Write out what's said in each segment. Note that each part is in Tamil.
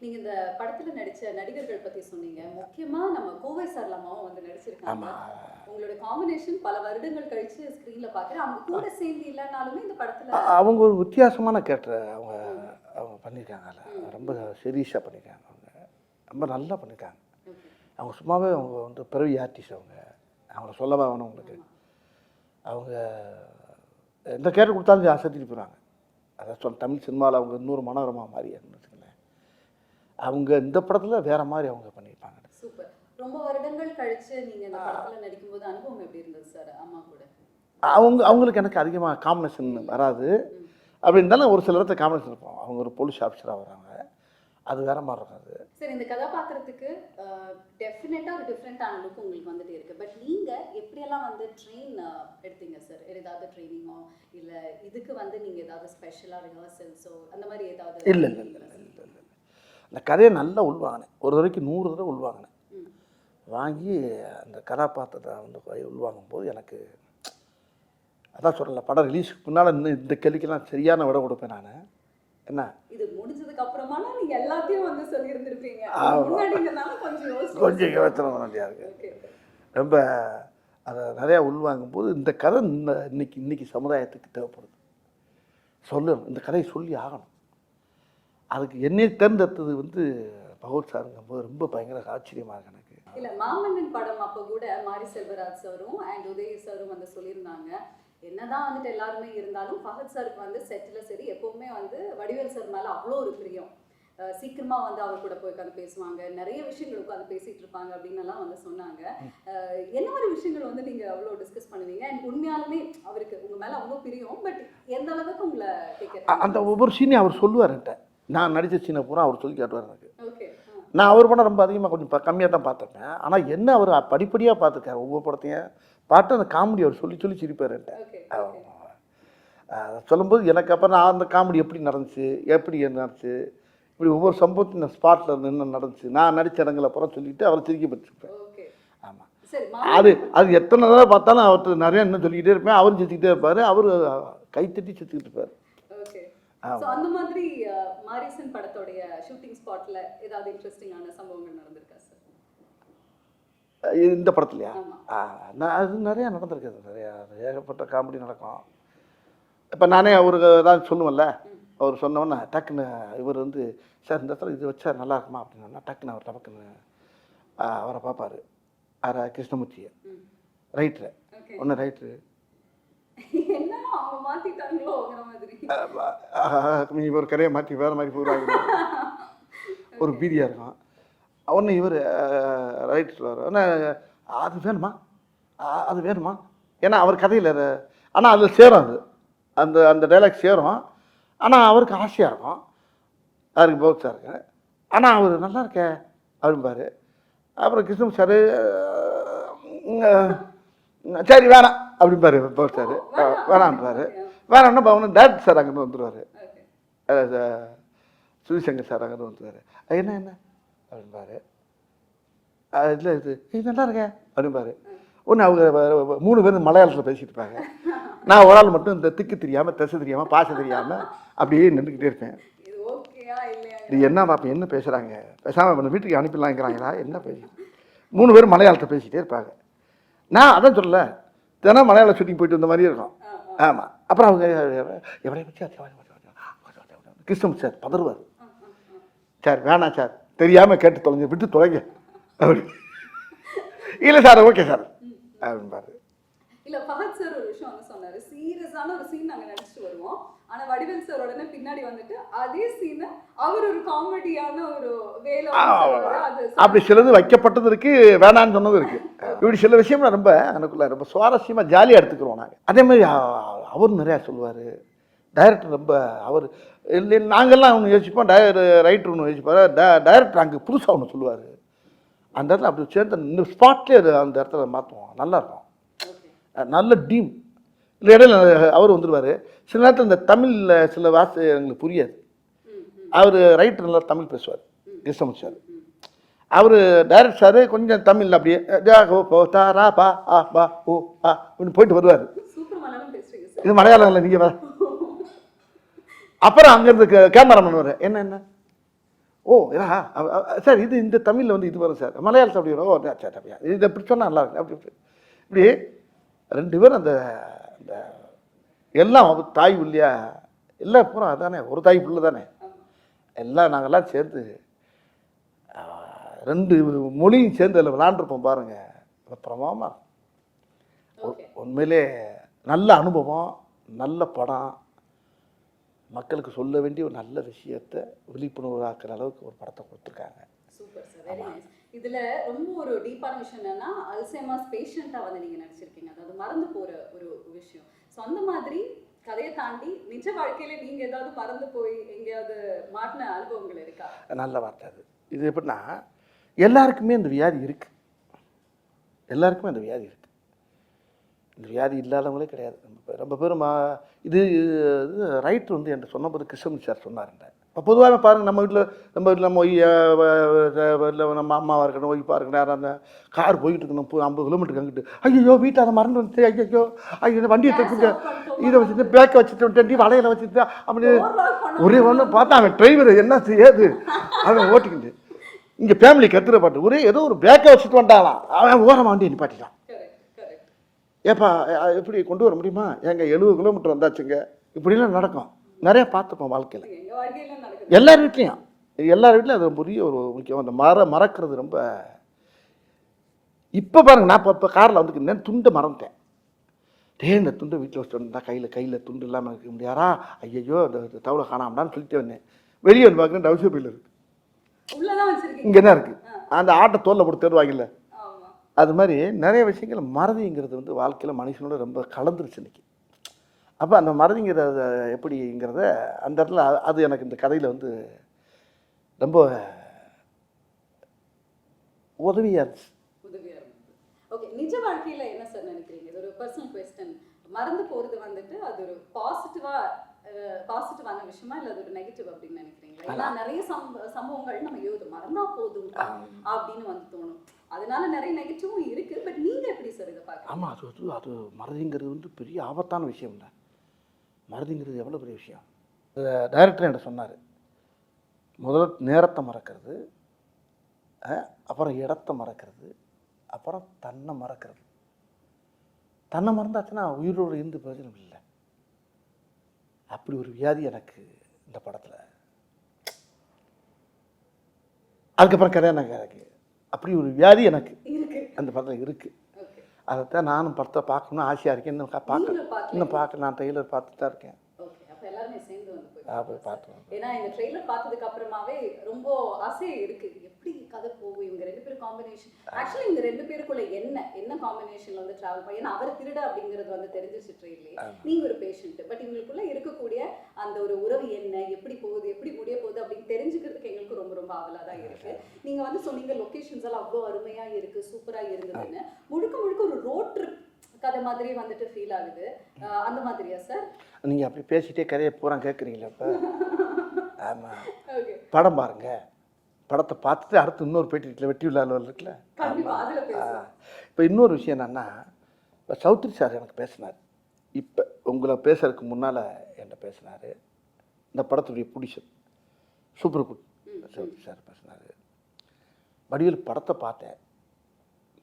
நீங்க இந்த படத்துல நடிச்ச நடிகர்கள் பத்தி சொன்னீங்க. முக்கியமா நம்ம கோவை சரளமாவும் வந்து நடிச்சிருக்காங்க. உங்களோட காம்பினேஷன் பல வருடங்கள் கழிச்சு ஸ்கிரீன்ல பாக்குறேன். அவங்க கூட சேர்ந்து இல்லைனாலுமே இந்த படத்துல அவங்க ஒரு வித்தியாசமான கேரக்டர் அவங்க அவங்க பண்ணியிருக்காங்க அதில் ரொம்ப சீரியஸாக பண்ணியிருக்காங்க அவங்க. ரொம்ப நல்லா பண்ணியிருக்காங்க. அவங்க சும்மாவே அவங்க வந்து பிறவி ஆர்டிஸ்ட் அவங்க. அவங்கள சொல்லவா வேணும் உங்களுக்கு. அவங்க எந்த கேரக்டர் கொடுத்தாலும் அசத்திட்டு போகிறாங்க அதான் சொல் தமிழ் சினிமாவில் அவங்க இன்னொரு மனோரமா மாதிரி வச்சுக்கோங்களேன் அவங்க இந்த படத்தில் வேற மாதிரி அவங்க பண்ணியிருப்பாங்க. சூப்பர். ரொம்ப வருடங்கள் கழிச்சு நீங்க இந்த படத்துல நடிக்கும்போது அனுபவம் எப்படி இருந்தது சார் அம்மா கூட? அவங்க அவங்களுக்கு எனக்கு அதிகமாக காம்பினேஷன் வராது. அப்படி இருந்தாலும் ஒரு சில இடத்துல காம்பினேஷன் இருப்போம் அவங்க ஒரு போலீஸ் ஆஃபீஸராக வராங்க. அது வேற மாதிரி இருக்கும் அது சரி இந்த கதாபாத்திரத்துக்கு டெஃபினட்டா ஒரு டிஃப்ரெண்டான லுக் உங்களுக்கு வந்துட்டு இருக்கு. பட் நீங்க எப்படியெல்லாம் வந்து ட்ரெயின் எடுத்தீங்க சார்? ஏதாவது ட்ரைனிங்கோ இல்ல இதுக்கு வந்து நீங்க ஏதாவது ஸ்பெஷலா ரிஹர்சல்ஸோ அந்த மாதிரி ஏதாவது இல்லை இல்லை இல்லை இல்லை. அந்த கதையை நல்லா உள்வாங்கினேன். ஒரு தடவைக்கு நூறு தடவை உள்வாங்கினேன். வாங்கி அந்த கதாபாத்திரத்தை வந்து உள்வாங்கும் போது எனக்கு அதான் சொல்லல படம் ரிலீஸ்க்கு முன்னால் இன்னும் இந்த கேள்விக்கெல்லாம் சரியான விட கொடுப்பேன் நான். என்ன? இது முடிஞ்சதுக்கு அப்புறமானா நீங்க எல்லாத்தையும் வந்து சொல்லி இருந்திருப்பீங்க ஆமா. முன்னாடிங்கனால கொஞ்சம் யோசனை வேண்டியா இருக்கு. ரொம்ப அதை நிறையா உள்வாங்கும் போது இந்த கதை இன்னைக்கு இன்னைக்கு சமுதாயத்துக்கு தேவைப்படுது. சொல்லணும். இந்த கதையை சொல்லி ஆகணும். அதுக்கு என்னை தேர்ந்தெடுத்தது வந்து பகவத் சாருங்கும் போது ரொம்ப பயங்கர ஆச்சரியமாக இருக்கு எனக்கு. இல்ல மாமன்னன் படம் அப்ப கூட மாரி செல்வராஜ் சாரும் அண்ட் உதய சாரும் வந்து சொல்லியிருந்தாங்க. என்னதான் வந்துட்டு எல்லாருமே இருந்தாலும் ஃபஹத் சாருக்கு வந்து செட்டில் சரி எப்பவுமே வந்து வடிவேல் சார் மேல அவ்வளோ ஒரு பிரியம். அஹ் சீக்கிரமா வந்து அவர் கூட போய் உட்காந்து பேசுவாங்க. நிறைய விஷயங்கள் உட்காந்து பேசிட்டு இருப்பாங்க அப்படின்னு எல்லாம் வந்து சொன்னாங்க. என்ன மாதிரி விஷயங்கள் வந்து நீங்க அவ்வளோ டிஸ்கஸ் பண்ணுவீங்க? அண்ட் உண்மையாலுமே அவருக்கு உங்க மேல அவ்வளோ பிரியம் பட் எந்த அளவுக்கு உங்களை அந்த ஒவ்வொரு சீனையும் அவர் சொல்லுவார் என்கிட்ட. நான் நடித்த சீனை பூரா அவர் சொல்லி காட்டுவார் எனக்கு. நான் அவர் படம் ரொம்ப அதிகமாக கொஞ்சம் கம்மியாக தான் பார்த்துருப்பேன். ஆனால் என்ன அவர் படிப்படியாக பார்த்துருக்காரு ஒவ்வொரு படத்தையும். பார்த்து அந்த காமெடி அவர் சொல்லி சொல்லி சிரிப்பார் என்கிட்ட. சொல்லும்போது எனக்கு அப்புறம் நான் அந்த காமெடி எப்படி நடந்துச்சு எப்படி நடந்துச்சு இப்படி ஒவ்வொரு சம்பவத்தையும் நான் ஸ்பாட்டில் நின்று நடந்துச்சு நான் நடித்த இடங்களை அப்புறம் சொல்லிட்டு அவர் சிரிக்க பற்றிருப்பேன் ஆமாம் அது அது எத்தனை தடவை பார்த்தாலும் அவர்கிட்ட நிறைய இன்னும் சொல்லிக்கிட்டே இருப்பேன். அவரும் சிரிச்சுக்கிட்டே இருப்பார். அவர் கைத்தட்டி சிரிச்சுக்கிட்டு இருப்பார். ஸோ அந்த மாதிரி மாரிசன் படத்தோடைய ஷூட்டிங் ஸ்பாட்ல ஏதாவது இன்ட்ரெஸ்டிங்கான சம்பவங்கள் நடந்திருக்கா சார் இந்த படத்துலையா? நான் அது நிறையா நடந்திருக்குது நிறையா ஏகப்பட்ட காமெடி நடக்கும். இப்போ நானே அவருக்கு ஏதாவது சொல்லுவேன்ல அவர் சொன்னோன்னே டக்குன்னு இவர் வந்து சார் இந்த இடத்துல இது வச்சா நல்லா இருக்குமா? அப்படின்னா டக்குன்னு அவர் டக்குன்னு ஆ, அவரை பார்ப்பாரு. யார கிருஷ்ணமூர்த்தியை. ரைட்ரு ஒன்று ரைட்ரு என்ன அவங்க மாத்திட்டாங்களோங்கிற மாதிரி நீ ஒரு கரையை மாற்றி வேறு மாதிரி போடுவாங்க ஒரு பீதியாக இருக்கும் ஒன்று இவர் ரைட் சொல்லுவார் ஆனால் அது வேணுமா? அது வேணுமா? ஏன்னா அவர் கதையில் ஆனால் அதில் சேரும் அது. அந்த அந்த டைலாக் சேரும். ஆனால் அவருக்கு ஆசையாக இருக்கும். அவருக்கு பௌத்தா இருக்கு. ஆனால் அவர் நல்லா இருக்கே அப்படிம்பாரு அப்புறம் கிருஷ்ணன் சார் சரி வேணாம் அப்படிம்பாரு பௌத் சார் வேணான்றாரு வேணாம்னா பவனு டேரக்டர் சார் அங்கேருந்து வந்துடுவார் ஓகே சுதிசங்கர் சார் அங்கே வந்துருவார். என்ன என்ன? அப்படின்பாரு இல்லை இது இது நல்லா இருக்கே அப்படின்பாரு ஒன்று அவங்க மூணு பேரும் மலையாளத்தில் பேசிட்டு இருப்பாங்க. நான் ஒரு ஆள் மட்டும் இந்த திக்கு தெரியாமல் திசை தெரியாமல் பாச தெரியாமல் அப்படியே நின்றுக்கிட்டே இருப்பேன். இது என்ன பாப்பா என்ன பேசுகிறாங்க பேசாமல் வீட்டுக்கு அனுப்பிடலாங்கிறாங்களா? என்ன பேசி? மூணு பேரும் மலையாளத்தை பேசிகிட்டே இருப்பாங்க. நான் அதான் சொல்லல தினம் மலையாள ஷூட்டிங் போயிட்டு வந்த மாதிரியே இருக்கும். ஆமாம் அப்புறம் அவங்க எவரைய பற்றி கிருஷ்ணன் சார் பதறுவார். சார் வேணாம் சார். தெரியாமல் கேட்டு தொலைஞ்சு விட்டு தொலைங்க. அப்படி. இல்லை சார் ஓகே சார். அப்படின்பாரு இல்ல ஃபஹத் சார் ஒரு விஷயம் வந்து சொன்னாரு. சீரியஸான ஒரு சீன் நாங்க நடிச்சுட்டு வருவோம். ஆனா வடிவேல் சார் உடனே பின்னாடி வந்துட்டு அதே சீனை அவர் ஒரு காமெடியான ஒரு வேலை அப்படி சிலது வைக்கப்பட்டது இருக்கு வேணான்னு சொன்னது இருக்கு. இப்படி சில விஷயம்லாம் ரொம்ப எனக்குள்ள ரொம்ப சுவாரஸ்யமாக ஜாலியாக எடுத்துக்கிறோம் நாங்கள் அதே மாதிரி அவர் நிறையா சொல்லுவார். டைரக்டர் ரொம்ப அவர் நாங்கள்லாம் ஒன்று யோசிப்போம் டயர் ரைட்டர் ஒன்று யோசிப்பார். டைரக்டர் அங்கே புதுசாக ஒன்று சொல்லுவார். அந்த இடத்துல அப்படி சேர்ந்து இந்த ஸ்பாட்லேயே அந்த இடத்துல மாற்றுவோம் நல்லா இருக்கும். ஓகே அஹ் நல்ல டீம். இல்லை இடையில அவர் வந்துடுவார் சில நேரத்தில் இந்த தமிழில் சில வார்த்தை எங்களுக்கு புரியாது. அவர் ரைட்டர் நல்லா தமிழ் பேசுவார். கிருஷ்ணமூர்த்தி சார் அவர் டைரக்ட் சார் கொஞ்சம் தமிழ் அப்படியே ஓ போ தா ரா பா ஆ பா ஓ ஆ அப்படின்னு போயிட்டு வருவார். மலையாளம் இது மலையாளம் இல்லை நீங்கள் அப்புறம் அங்கேருந்து கேமரா பண்ணுவார் என்ன என்ன? ஓ அ- சார் இது இந்த தமிழில் வந்து இது வரும் சார். மலையாளத்தில் அப்படி வரும். ஓ சரி அப்படியா இது இப்படி சொன்னால் நல்லா இருக்கு. அப்படி. இப்படி ரெண்டு பேரும் அந்த அந்த எல்லாம் தாய் இல்லையா எல்லாம் பூரா அதானே ஒரு தாய் புள்ள தானே. எல்லாம் நாங்கள்லாம் சேர்ந்து ரெண்டு மொழியும் சேர்ந்து அதில் விளாண்டுருப்போம் பாருங்க. பிரமாமா உண்மையிலே நல்ல அனுபவம் நல்ல படம். மக்களுக்கு சொல்ல வேண்டிய ஒரு நல்ல விஷயத்தை விழிப்புணர்வாக்குற அளவுக்கு ஒரு படத்தை கொடுத்துருக்காங்க. Super sir. வெரி நைஸ் இதில் ரொம்ப ஒரு டீப்பான விஷயம் என்னன்னா அல்சைமாஸ் பேஷண்ட்டாக வந்து நீங்கள் நினச்சிருக்கீங்க அதாவது மறந்து போகிற ஒரு விஷயம். ஸோ அந்த மாதிரி கதையை தாண்டி நிஜ வாழ்க்கையில நீங்கள் ஏதாவது மறந்து போய் எங்கேயாவது மாட்டின அனுபவங்கள் இருக்கா? நல்ல வார்த்தை அது. இது எப்படின்னா எல்லாருக்குமே இந்த வியாதி இருக்குது எல்லாருக்குமே அந்த வியாதி இருக்குது இந்த வியாதி இல்லாதவங்களே கிடையாது. ரொம்ப பேர் ரொம்ப பேர் மா இது இது ரைட் வந்து என்று சொன்னபோது கிருஷ்ணன் சார் சொன்னாருங்க இப்போ பொதுவாக பாருங்கள் நம்ம வீட்டில் நம்ம வீட்டில் நம்ம இல்லை நம்ம அம்மாவாக இருக்கணும் ஒய்ஃபாக இருக்கணும் யாரும் அந்த கார் போயிட்டு இருக்கணும் ஐம்பது கிலோமீட்டருக்கு அங்கிட்டு. ஐயோ வீட்டில் அதை மறந்து வந்துச்சு ஐயோ ஐயோ வண்டியை தப்புங்க. இதை வச்சுட்டு பேக்கை வச்சுட்டு வந்துட்டு வளையல வச்சுட்டு அப்படி ஒரே ஒன்று பார்த்தா அவன் டிரைவர் என்ன செய்யாது? அவன் ஓட்டிக்கிட்டு. இங்கே ஃபேமிலி கத்துற பாட்டு ஒரே ஏதோ ஒரு பேக்கை வச்சுட்டு வந்துட்டாலாம் அவன் ஓரமாக வண்டி நிப்பாட்டிட்டான். ஏப்பா எப்படி கொண்டு வர முடியுமா? ஏங்க எழுபது கிலோமீட்டர் வந்தாச்சுங்க. இப்படிலாம் நடக்கும். நிறைய பார்த்துப்போம் வாழ்க்கையில். எல்லார் வீட்லேயும். எல்லார் வீட்லையும் அது பெரிய ஒரு முக்கியம். அந்த மர மறக்கிறது ரொம்ப இப்போ பாருங்க நான் இப்போ இப்போ காரில் வந்துருக்கேன் துண்டை மறந்துட்டேன். டே இந்த துண்டை வீட்டில் வச்சுட்டு வந்தா கையில் கையில் துண்டு இல்லாமல் இருக்க முடியாரா ஐயையோ இந்த தவளை காணாமடான்னு சொல்லிட்டு வந்தேன். வெளியே வந்து பார்க்குறேன் டவுசர் பையில் இருக்குது இங்கே என்ன இருக்குது அந்த ஆட்டை தோலில் போட்டு தேடுவாங்கல்ல. அது மாதிரி நிறைய விஷயங்கள் மறதிங்கிறது வந்து வாழ்க்கையில் மனுஷனோட ரொம்ப கலந்துருச்சு இன்னைக்கு. அப்போ அந்த மறதிங்கிறத எப்படிங்கிறத அந்த இடத்துல அது எனக்கு இந்த கதையில் வந்து ரொம்ப உதவியாக இருந்துச்சு. உதவியா இருந்தது. ஓகே நிஜ வாழ்க்கையில என்ன சார் நினைக்கிறீங்க? இது ஒரு பர்சனல் கொஸ்டின் மறந்து போறது வந்துட்டு அது ஒரு பாசிட்டிவா பாசிட்டிவான விஷயமா இல்ல அது ஒரு நெகட்டிவ் அப்படின்னு நினைக்கிறீங்களா? ஏன்னா நிறைய சம்ப சம்பவங்கள் நம்ம ஐயோ இது மறந்தா போதும் அப்படின்னு வந்து தோணும். அதனால நிறைய நெகட்டிவும் இருக்கு. பட் நீங்க எப்படி சார் இதை பாக்குறீங்க ஆமாம் அது அது மறதிங்கிறது வந்து பெரிய ஆபத்தான விஷயம் இல்லை மறதிங்கிறது எவ்வளோ பெரிய விஷயம்? டைரக்டர் என்கிட்ட சொன்னார். முதல்ல நேரத்தை மறக்கிறது அப்புறம் இடத்த மறக்கிறது அப்புறம் தன்னை மறக்கிறது. தன்னை மறந்தாச்சுன்னா உயிரோடு இருந்து பிரயோஜனம் இல்லை. அப்படி ஒரு வியாதி எனக்கு இந்த படத்தில். அதுக்கப்புறம் கல்யாணம் எனக்கு அப்படி ஒரு வியாதி எனக்கு அந்த படத்தில் இருக்குது அதைத்தான் நானும் படத்தை பார்க்கணும்னு ஆசையாக இருக்கேன். இன்னும் பார்க்க இன்னும் பார்க்க நான் ட்ரெய்லர் பார்த்துட்டு தான் இருக்கேன். போய் பார்த்துருவேன் ஏன்னா இந்த ட்ரெய்லர் பார்த்ததுக்கு அப்புறமாவே ரொம்ப ஆசை இருக்கு. எப்படி கதை போகும்? இவங்க ரெண்டு பேரும் காம்பினேஷன் ஆக்சுவலி இவங்க ரெண்டு பேருக்குள்ள என்ன? என்ன காம்பினேஷன்ல வந்து டிராவல் பண்ணி ஏன்னா அவர் திருட அப்படிங்கிறது வந்து தெரிஞ்சிச்சு ட்ரெயிலே நீங்க ஒரு பேஷண்ட் பட் இவங்களுக்குள்ள இருக்கக்கூடிய அந்த ஒரு உறவு என்ன? எப்படி போகுது? எப்படி முடிய போகுது? அப்படின்னு தெரிஞ்சுக்கிறதுக்கு எங்களுக்கு ரொம்ப ரொம்ப ஆவலா தான் இருக்கு நீங்க வந்து சொன்னீங்க லொகேஷன்ஸ் எல்லாம் அவ்வளோ அருமையா இருக்கு சூப்பரா இருந்ததுன்னு. முழுக்க முழுக்க ஒரு ரோட் ட்ரிப் கதை மாதிரி வந்துட்டு ஃபீல் ஆகுது. அந்த மாதிரியா சார் நீங்கள் அப்படி பேசிட்டே கதையை பூரா கேட்குறீங்களா இப்போ ஆமாம் ஓகே படம் பாருங்க. படத்தை பார்த்துட்டு அடுத்து இன்னொரு பேட்டி இருக்குல்ல வெட்டி விழா இருக்குல்ல? இப்போ இன்னொரு விஷயம் என்னன்னா இப்போ சௌத்ரி சார் எனக்கு பேசினார். இப்போ உங்களை பேசுறதுக்கு முன்னால் என்கிட்ட பேசினார். இந்த படத்துடைய புடிஷன் சூப்பர் குட் சௌத்ரி சார் பேசினார். வடிவேல் படத்தை பார்த்தேன்.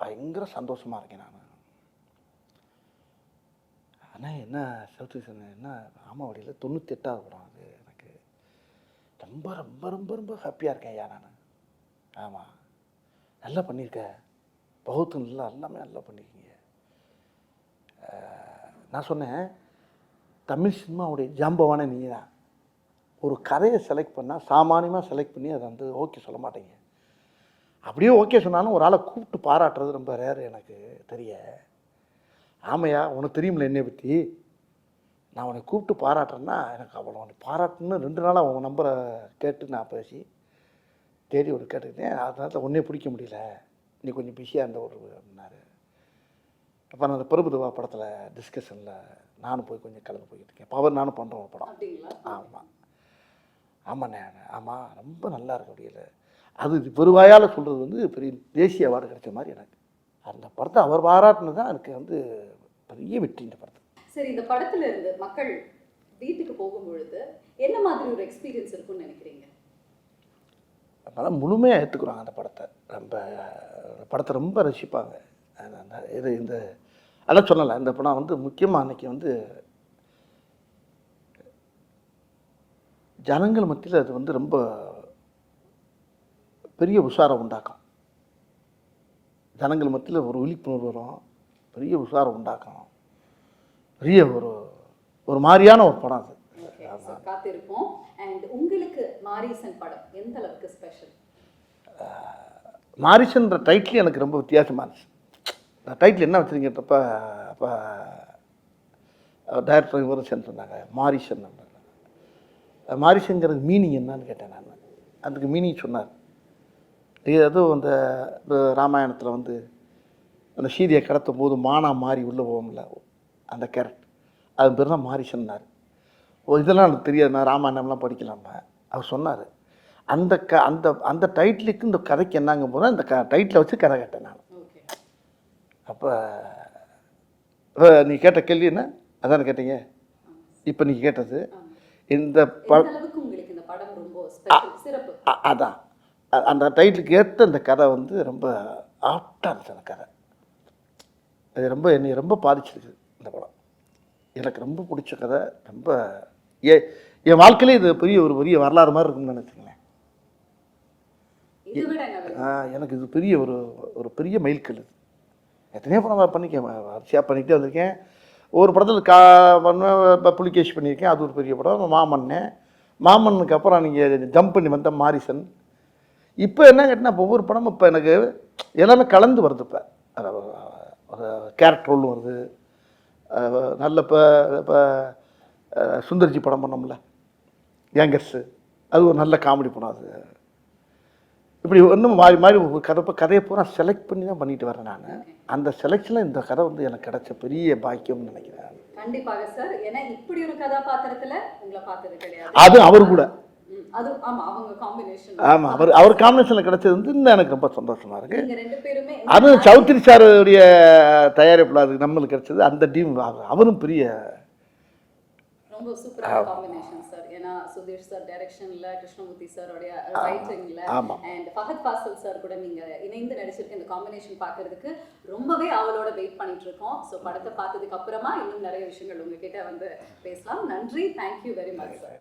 பயங்கர சந்தோஷமாக இருக்கேன் நான். ஆனால் என்ன சௌத்ரி சார் என்ன ராமாவடியில் தொண்ணூற்றி எட்டாவது படம் அது எனக்கு. ரொம்ப ரொம்ப ரொம்ப ரொம்ப ஹாப்பியாக இருக்கேன் ஐயா நான். ஆமாம் நல்லா பண்ணியிருக்க பௌத்தம் நல்லா எல்லாமே நல்லா பண்ணியிருக்கீங்க நான் சொன்னேன் தமிழ் சினிமாவுடைய ஜாம்பவான நீ தான் ஒரு கதையை செலக்ட் பண்ணால் சாமானியமாக செலக்ட் பண்ணி அதை வந்து ஓகே சொல்ல மாட்டேங்க. அப்படியே ஓகே சொன்னாலும் ஒரு ஆளை கூப்பிட்டு பாராட்டுறது ரொம்ப ரேர் எனக்கு தெரிய. ஆமையா உனக்கு தெரியுமில்ல என்னை பற்றி நான் உன்னை கூப்பிட்டு பாராட்டுறேன்னா எனக்கு அவ்வளோ உன்னை பாராட்டுன்னு ரெண்டு நாளாக உன் நம்பரை கேட்டு நான் பேசி தேடி ஒரு கேட்டுக்கிட்டேன் அதனால ஒன்றே பிடிக்க முடியல. நீ கொஞ்சம் பிஸியாக இருந்த ஒரு அப்படின்னாரு. அப்போ நான் அந்த பிரபுதவா படத்தில் டிஸ்கஷனில் நானும் போய் கொஞ்சம் கலந்து போய்கிட்டு இருக்கேன். பவர் நானும் பண்ணுறோம் ஒரு படம். அப்படிங்களா? ஆமாம் ஆமாண்ணே ஆமாம் ரொம்ப நல்லா இருக்கு அப்படியே. அது பெருவாயால் சொல்கிறது வந்து பெரிய தேசிய அவார்டு கிடைச்ச மாதிரி எனக்கு. அந்த படத்தை அவர் பாராட்டினது தான் எனக்கு வந்து பெரிய வெற்றி இந்த படத்தை சரி இந்த படத்துல இருந்து மக்கள் வீட்டுக்கு போகும் பொழுது என்ன மாதிரி ஒரு எக்ஸ்பீரியன்ஸ் இருக்கும்னு நினைக்கிறீங்க? அதனால் முழுமையாக ஏற்றுக்குறாங்க அந்த படத்தை. ரொம்ப படத்தை ரொம்ப ரசிப்பாங்க. இது இந்த அதான் சொல்லலை. இந்த படம் வந்து முக்கியமாக அன்றைக்கி வந்து ஜனங்கள் மத்தியில் அது வந்து ரொம்ப பெரிய உஷாரம் உண்டாக்கும். ஜனங்கள் மத்தியில் ஒரு விழிப்புணர்வு வரும். பெரிய உஷாரம் உண்டாக்கும். பெரிய ஒரு ஒரு மாதிரியான ஒரு படம் அது. காத்திருப்போம். அண்ட் உங்களுக்கு மாரிசன் படம் எந்த அளவுக்கு ஸ்பெஷல் மாரிசன்ற டைட்டில் எனக்கு ரொம்ப வித்தியாசமாக இருந்துச்சு. நான் டைட்டில் என்ன வச்சுருங்கன்றப்ப அப்போ டைரக்டர் விவரம் சொன்னாங்க மாரிசன் மாரிசங்கிறது மீனிங் என்னன்னு கேட்டேன் நான். அதுக்கு மீனிங் சொன்னார். இது அதுவும் அந்த ராமாயணத்தில் வந்து அந்த சீதையை கடத்தும் போது மானா மாறி உள்ளே போகும்ல அந்த கேரக்டர் அது பேர் தான் மாரிசன்னார். இதெல்லாம் எனக்கு தெரியாது நான் ராமாயணம்லாம் படிக்கலாமா அவர் சொன்னார். அந்த க அந்த அந்த டைட்டிலுக்கு இந்த கதைக்கு என்னங்க போது அந்த க டைட்டிலை வச்சு கதை கேட்டேன் நான். ஓகே. அப்போ நீ கேட்ட கேள்வி என்ன? அதானே கேட்டீங்க? இப்போ நீ கேட்டது. இந்த ப இந்த அதான். அந்த டைட்டிலுக்கு ஏற்ற இந்த கதை வந்து ரொம்ப ஆப்டாக இருந்துச்சு அந்த கதை. அது ரொம்ப என்னை ரொம்ப பாதிச்சிருக்கு இந்த படம். எனக்கு ரொம்ப பிடிச்ச கதை ரொம்ப ஏ என் வாழ்க்கையிலே இது பெரிய ஒரு பெரிய வரலாறு மாதிரி இருக்கும்னு நினச்சிங்களேன் எனக்கு இது பெரிய ஒரு ஒரு பெரிய மைல்கல் இது. எத்தனையோ படம் பண்ணிக்கேன் வரிசையாக பண்ணிக்கிட்டே வந்திருக்கேன். ஒரு படத்தில் கா பண்ண இப்போ புலிகேஷ் பண்ணியிருக்கேன் அது ஒரு பெரிய படம். மாமன்னு மாமன்னுக்கு அப்புறம் நீங்கள் ஜம்ப் பண்ணி வந்த மாரிசன். இப்போ என்ன இப்போ ஒவ்வொரு படமும் இப்போ எனக்கு எல்லாமே கலந்து வருது இப்போ. ஒரு கேரக்டர் ரோல் வருது. நல்ல இப்போ இப்போ சுந்தர்ஜி படம் பண்ணோம்ல யங்கர்ஸு அது ஒரு நல்ல காமெடி படம் அது. இப்படி ஒன்றும் மாறி மாறி ஒரு கதை கதையை பூரா செலக்ட் பண்ணி தான் பண்ணிட்டு வரேன் நான். அந்த செலெக்ஷனில் இந்த கதை வந்து எனக்கு கிடைச்ச பெரிய பாக்கியம்னு நினைக்கிறேன் கண்டிப்பாக சார் ஏன்னா இப்படி ஒரு கதாபாத்திரத்துல உங்களை பார்த்தது கிடையாது. அது அவர் கூட. அது ஆமா அவங்க காம்பினேஷன் ஆமாம் அவர் அவர் காம்பினேஷனில் கிடைச்சது வந்து இன்னும் எனக்கு ரொம்ப சந்தோஷமாக இருக்குது நீங்க ரெண்டு பேருமே அதுவும் சௌத்ரி சாருடைய தயாரிப்பில் அது நம்மளுக்கு கிடைச்சது. அந்த டீம் அவரும் பெரிய ரொம்ப சூப்பரான காம்பினேஷன் சார் ஏன்னா சுதீஷ் சார் டைரக்ஷன்ல கிருஷ்ணமூர்த்தி சாரோடைய ரைட்டிங்ல. அண்ட் ஃபஹத் ஃபாசில் சார் கூட நீங்க இணைந்து நடிச்சிருக்க இந்த காம்பினேஷன் பார்க்கிறதுக்கு ரொம்பவே அவளோட வெயிட் பண்ணிட்டு இருக்கோம். ஸோ படத்தை பார்த்ததுக்கு அப்புறமா இன்னும் நிறைய விஷயங்கள் உங்ககிட்ட வந்து பேசலாம். நன்றி. Thank you very much sir